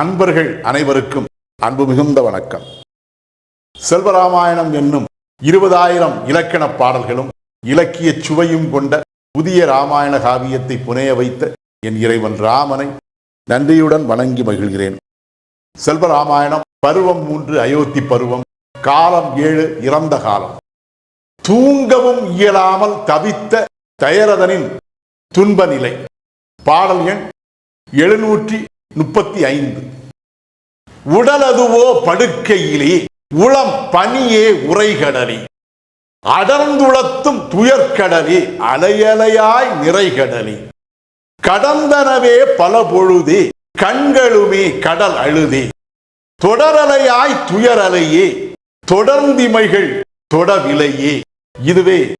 அன்பர்கள் அனைவருக்கும் அன்பு மிகுந்த வணக்கம். செல்வராமாயணம் என்னும் இருபதாயிரம் இலக்கண பாடல்களும் இலக்கிய சுவையும் கொண்ட புதிய ராமாயண காவியத்தை புனைய வைத்த என் இறைவன் ராமனை நன்றியுடன் வணங்கி மகிழ்கிறேன். செல்வராமாயணம் பருவம் மூன்று அயோத்தி பருவம் காலம் ஏழு இறந்த காலம். தூங்கவும் இயலாமல் தவித்த தயரதனின் துன்ப நிலை. பாடல் எண் எழுநூற்றி முப்பத்தி ஐந்து. உடலதுவோ படுக்கையிலே உளம் பனியே உரைகடலே அடர்ந்துளத்தும் துயர்கடலே அலையலையாய் நிறைகடலே. கடந்தனவே பல பொழுதே கண்களுமே கடல் அழுதே. தொடரலையாய் துயரலையே. தொடர்ந்திமைகள் தொடவிலையே. இதுவே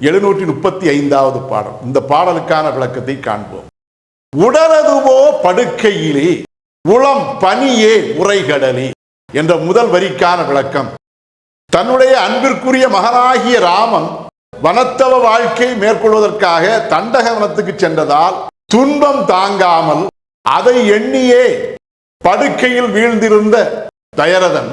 எழுநூற்றி முப்பத்தி ஐந்தாவது பாடல். இந்த பாடலுக்கான விளக்கத்தை காண்போம். உடலதுவோ படுக்கையிலே உளம் பனியே உரைகடலே என்ற முதல் வரிக்கான விளக்கம். தன்னுடைய அன்பிற்குரிய மகனாகிய ராமன் வனத்தவ வாழ்க்கை மேற்கொள்வதற்காக தண்டக வனத்துக்கு சென்றதால் துன்பம் தாங்காமல் அதை எண்ணியே படுக்கையில் வீழ்ந்திருந்த தயரதன்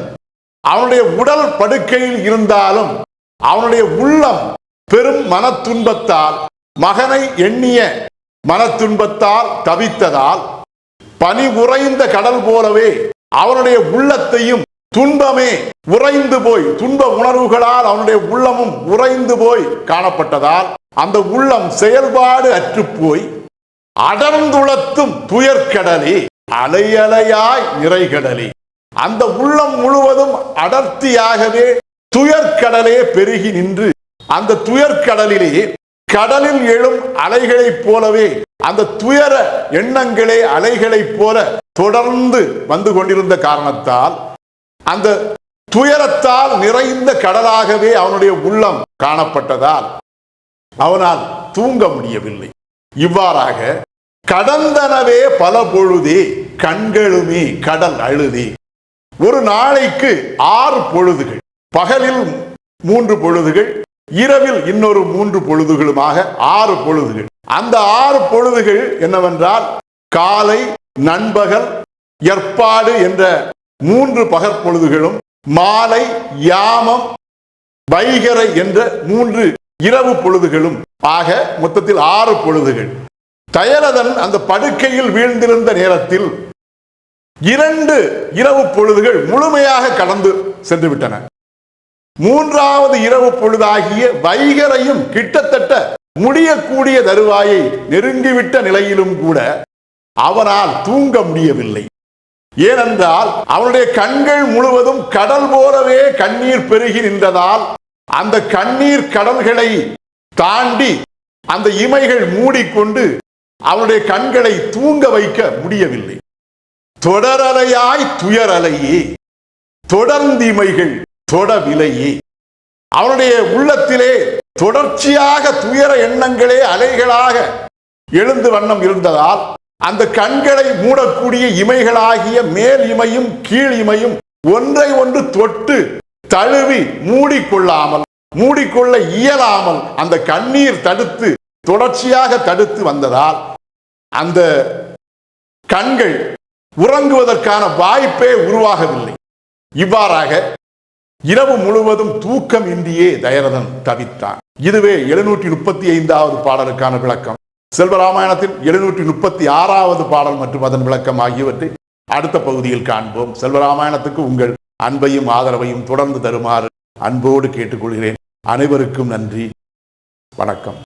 அவனுடைய உடல் படுக்கையில் இருந்தாலும் அவனுடைய உள்ளம் பெரும் மன துன்பத்தால் மகனை எண்ணிய மன துன்பத்தால் தவித்ததால் பனி உறைந்த கடல் போலவே அவனுடைய உள்ளத்தையும் துன்பமே உறைந்து போய் துன்ப உணர்வுகளால் அவனுடைய உள்ளமும் உறைந்து போய் காணப்பட்டதால் அந்த உள்ளம் செயல்பாடு அற்றுப்போய் அடர்ந்துளத்தும் துயர்கடலே அலையலையாய் நிறைகடலே. அந்த உள்ளம் முழுவதும் அடர்த்தியாகவே துயர்கடலே பெருகி நின்று அந்த துயர்கடலிலே கடலில் எழும் அலைகளைப் போலவே அந்த துயர எண்ணங்களே அலைகளைப் போல தொடர்ந்து வந்து கொண்டிருந்த காரணத்தால் அந்த துயரத்தால் நிறைந்த கடலாகவே அவனுடைய உள்ளம் காணப்பட்டதால் அவனால் தூங்க முடியவில்லை. இவ்வாறாக கடந்தனவே பல பொழுதே கண்களுமே கடல் அழுதே. ஒரு நாளைக்கு ஆறு பொழுதுகள் பகலில் மூன்று பொழுதுகள் இரவில் இன்னொரு மூன்று பொழுதுகளுமாக ஆறு பொழுதுகள். அந்த ஆறு பொழுதுகள் என்னவென்றால் காலை நண்பகல் ஏற்பாடு என்ற மூன்று பகற்பொழுதுகளும் மாலை யாமம் வைகரை என்ற மூன்று இரவு பொழுதுகளும் ஆக மொத்தத்தில் ஆறு பொழுதுகள். தயலதன் அந்த படுக்கையில் வீழ்ந்திருந்த நேரத்தில் இரண்டு இரவு பொழுதுகள் முழுமையாக கடந்து சென்று விட்டன மூன்றாவது இரவு பொழுதாகிய வைகரையும் கிட்டத்தட்ட முடியக்கூடிய தருவாயை நெருங்கிவிட்ட நிலையிலும் கூட அவனால் தூங்க முடியவில்லை. ஏனென்றால் அவனுடைய கண்கள் முழுவதும் கடல் போலவே கண்ணீர் பெருகி நின்றதால் அந்த கண்ணீர் கடல்களை தாண்டி அந்த இமைகள் மூடிக்கொண்டு அவனுடைய கண்களை தூங்க வைக்க முடியவில்லை. தொடரலையாய் துயரலையே. தொடர்ந்திமைகள் தொடவில்லையே அவனுடைய உள்ளத்திலே தொடர்ச்சியாக துயர எண்ணங்களே அலைகளாக எழுந்து வண்ணம் இருந்ததால் அந்த கண்களை மூடக்கூடிய இமைகளாகிய மேல் இமையும் கீழ் இமையும் ஒன்றை ஒன்று தொட்டு தழுவி மூடிக்கொள்ளாமல் மூடிக்கொள்ள இயலாமல் அந்த கண்ணீர் தடுத்து தொடர்ச்சியாக தடுத்து வந்ததால் அந்த கண்கள் உறங்குவதற்கான வாய்ப்பே உருவாகவில்லை. இவ்வாறாக இரவு முழுவதும் தூக்கம் இன்றியே தயரதன் தவித்தான். இதுவே எழுநூற்றி முப்பத்தி ஐந்தாவது பாடலுக்கான விளக்கம். செல்வராமாயணத்தில் எழுநூற்றி முப்பத்தி ஆறாவது பாடல் மற்றும் அதன் விளக்கம் ஆகியவற்றை அடுத்த பகுதியில் காண்போம். செல்வராமாயணத்துக்கு உங்கள் அன்பையும் ஆதரவையும் தொடர்ந்து தருமாறு அன்போடு கேட்டுக்கொள்கிறேன். அனைவருக்கும் நன்றி. வணக்கம்.